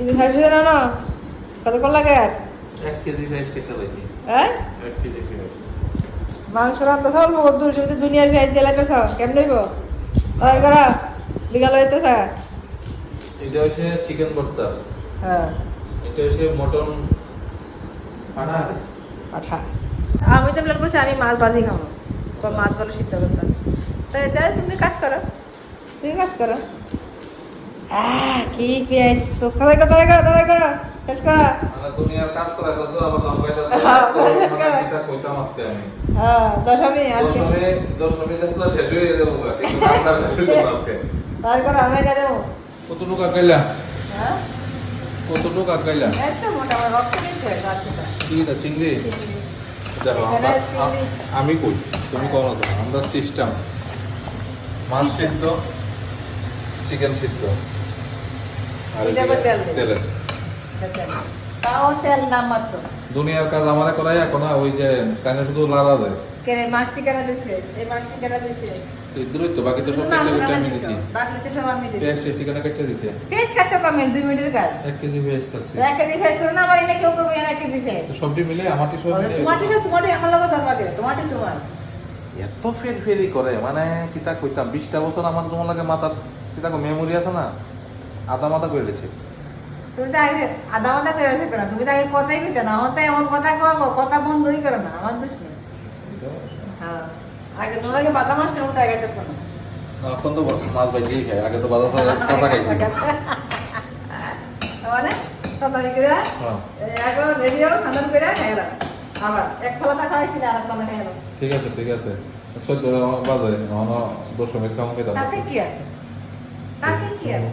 কিন্তু খাইছো না না? কত কল লাগে? আর এক কেজি সাইজ কেটে পাইছি। হ্যাঁ? এক কেজি পেঁয়াজ মাংস রান্না সব লোক দূর সে দুনিয়ার পেঁয়াজ জ্বালাইতেছ কেমন হইব? ওই করা বিকাল হইতেছ। এটা হচ্ছে চিকেন ভর্তা। হ্যাঁ। এটা হচ্ছে মটন পাঠা পাঠা আমি তো প্ল্যান করছি আমি মাছ ভাজি খাব বা মাছ ভালো সিদ্ধ করতাম তাই তাই তুমি কাজ করো। তুমি কাজ করো। কি পেঁয়াজ তাদের করো করো তাদের করো শেষ করো। দুনিয়ার কাজ করা তো আবার দাম পাইতা কিতা কইতাম আজকে আমি। হ্যাঁ দশমী আজকে। দশমী দশমী যাত্রা শেষ হয়ে যাব কিন্তু রান্না শেষ হয়ে যাব আজকে। তাদের করো আমি হ্যাঁ? চিংড়ি। কই? তুমি করো তো আমরা সিস্টেম। মাছ সিদ্ধ চিকেন সিদ্ধ। তাও তেল মাত্র। দুনিয়ার কাজ আমারে করাই এখন ওই যে কানে শুধু লাড়া দেয় কেন মাছটি কেনা দিচ্ছে এই মাছটি কেনা দিচ্ছে ইদ্রুই তো বাকি তো সব কেটে কেটে আমি দিছি। বাকি তো সব আমি দিচ্ছি পেঁয়াজ ঠিকানা কেটে দিছে। পেঁয়াজ কাটতে কমেন দুই মিনিটের কাজ। এক কেজি পেঁয়াজ কাটছি এক কেজি ফেস না আমার এটা কেউ কেজি ফেস তো সবটি মিলে আমারটি সব মিলে তোমারটি তোমারটি আমার লোক ধরবাকে তোমারটি তোমার। এত ফের ফেরি করে মানে কিতা কইতাম বিশটা বছর আমার তোমার লাগে মাথার কিতা মেমোরি আছে না? আদা মাথা করে দিছে তুমি তো আগে করে তুমি তো আগে কথাই কইতে না। আমার তো এমন কথা কব কথা বন্ধই করো না। আমার দোষ নেই হ্যাঁ। আগে তোমাকে বাদাম মাছটা উঠে গেছে তো না এখন তো মাছ ভাজি খাই আগে তো বাজার কথা খাইছি। মানে কথা করে হ্যাঁ, এখন রেডি হলো স্নান করে আবার এক আর এক ঠিক আছে ঠিক আছে। বাজে দশমিক তাতে কি আছে? তাতে কি আছে?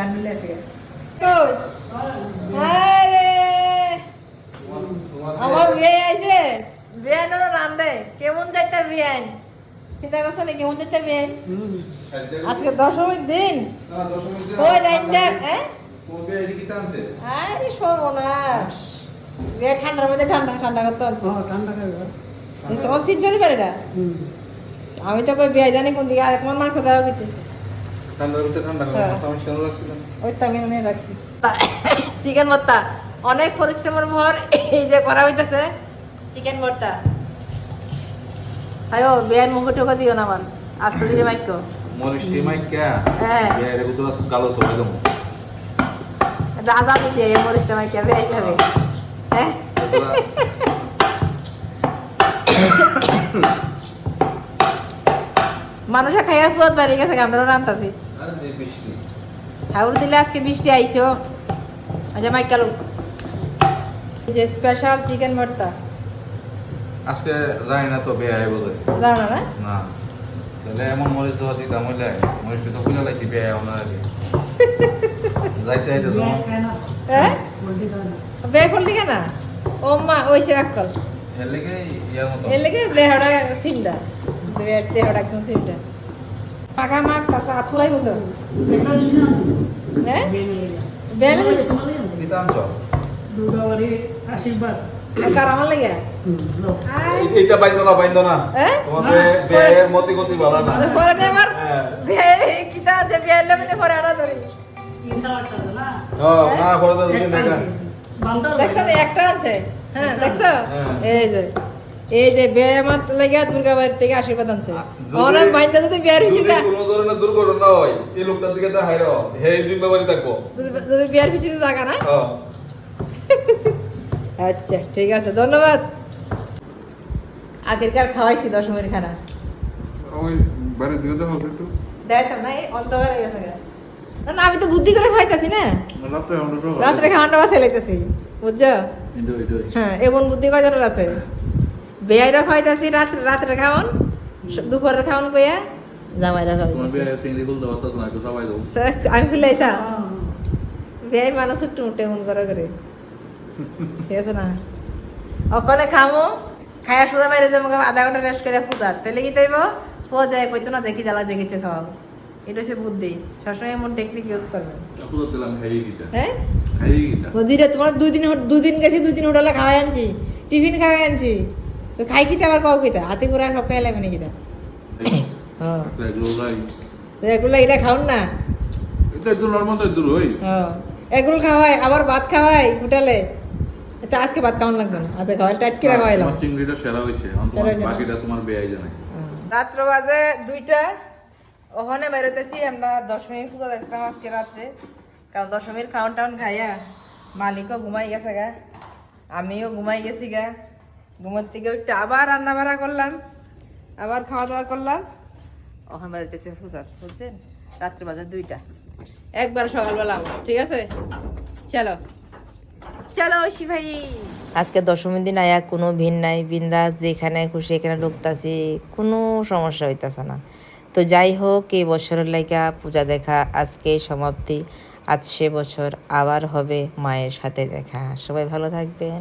গান মিলে আছে আরে আমার বিয়ে আইছে বিয়ে না রান্দে কেমন যাইতা বিয়ে চিন্তা করছ না কেমন যাইতা বিয়ে আজকে দশমীর দিন। ওই রাইন্দার হ্যাঁ আরে সর্বনাশ। বিয়ে ঠান্ডার মধ্যে ঠান্ডা ঠান্ডা করতে হচ্ছে তোমার সিজন পারে এটা? আমি তো কই বিয়ে জানি কোন দিকে আর তোমার মাংস দেওয়া গেছে চিকেন ভর্তা। অনেক পরিশ্রমের পর এই যে করা হইতেছে চিকেন ভর্তা। আয়ো বিয়ের মুখ দিও না আমার আস্তে ধীরে মাইক কে? হ্যাঁ। গালো। রাজা দিতে এই মাইক হ্যাঁ? মানুষে খাইয়া পুয়াত বাড়ি গেছে আমরাও রান্তাছি। ঠাকুর দিলে আজকে বৃষ্টি আইছো। আচ্ছা মাইক কালু যে স্পেশাল চিকেন ভর্তা। আজকে জানি না তো বিয়ে আয় বলে। জানো না? না। তাহলে এমন মরিচ দেওয়া দিতাম হইলে মরিচ তো খুলে লাইছি বিয়ে আয় ওনার আগে। যাইতে যাইতে তোমার হ্যাঁ? বে করলি কেন? ও মা ওই সে রাখল এর লেগে ইয়ার মতো। এর লেগে দেহটা সিমটা দেহের একদম সিমটা পাকা মাক তাসা আথুরাই হতো হ্যাঁ বেল আশীর্বাদ কার লাগে? এইটা বাইন্দো না বাইন্দো না বিয়ের মতি গতি ভালো না তো পরে নে আমার। বিয়ে কিটা আছে বিয়ে লেমনে পরে আনা ধরি ও, না পরে তো তুমি দেখা দেখছ না একটা আছে হ্যাঁ দেখছ। এই যে। এই যে বিয়ে আমার দুর্গা বাড়ি থেকে আশীর্বাদ আনছে। অনেক বাইন্দা যদি বিয়ের যদি হয়েছে কোনো ধরনের দুর্ঘটনা হয় এই লোকটার দিকে তাকাই রো হে জিম্বাবারি থাকব। যদি- যদি পিছনে জায়গা না। হ্যাঁ। আচ্ছা ঠিক আছে ধন্যবাদ। আগেরকার খাওয়াইছি দশমীর খানা। ওই একটু। দেখ না এই অন্ধকার হয়ে গেছে না না আমি তো বুদ্ধি করে খাইতাছি না। রাত্রে খাওয়াটা লাইতেছি বুঝছ। হ্যাঁ এমন বুদ্ধি কয়জনের আছে? বেয়াইরা খাইতাছি রাত রাত্রে খাওয়ান দুপুরের খাওয়ান কইয়া? জামাইরা তোমার খাওয়াইতাছি আমি খুলে আইসা? বেয়াই মানুষ একটু টেমন করে করে। ঠিক আছে না? অকলে খামো খায়া সোজা বাইরে যাব আধা ঘণ্টা রেস্ট করে পূজার তাহলে কি তাইব পোয়া যায় কইতো না দেখি জ্বালা দেখিছে খাওয়াবো এটা হচ্ছে বুদ্ধি। সবসময় এমন টেকনিক ইউজ গিটা হ্যাঁ? বদিরে তোমার দুই দিন হো- দুই দিন গেছি দুই দিন হোটেলে খাওয়াই আনছি। টিফিন খাওয়াই আনছি। তো খাই কিতা আবার কও কিতা হাতে করে সব খাই লাগবে নাকি হ্যাঁ। এগুলো লাই। তো এগুলো এটা খাওন না? এটা একটু নর্মাল তো একটু ওই। হ্যাঁ। এগুলো খাওয়াই আবার ভাত খাওয়াই হোটেলে। তো আজকে ভাত খাওয়ান লাগবে না। আচ্ছা খাওয়াই টাইট করে খাওয়াইলাম। চিংড়িটা সেরা না? বাকিটা তোমার বেয়াই জানাই রাত্র বাজে দুইটা। ওখানে বেরোতেছি আমরা দশমীর পূজা দেখতাম আজকে রাত্রে কারণ দশমীর খাওয়ান টাউন খাইয়া মালিকও ঘুমাই গেছে গা। আমিও ঘুমাই গেছি গা। ঘুমার থেকে উঠতে আবার রান্না বাড়া করলাম, আবার খাওয়া দাওয়া করলাম। ওখানে বেরোতেছি পূজা বুঝছেন? রাত্রে বাজার দুইটা। একবার সকালবেলা ঠিক আছে? চলো। চলো ঐশী ভাই। আজকে দশমীর দিন আয়া কোনো ভিন নাই, বিন্দাস, যেখানে খুশি এখানে ঢুকতাছি কোনো সমস্যা হইতাছে না। তো যাই হোক, এই বছরের লাইকা পূজা দেখা আজকে সমাপ্তি। আজ সে বছর আবার হবে মায়ের সাথে দেখা। সবাই ভালো থাকবেন।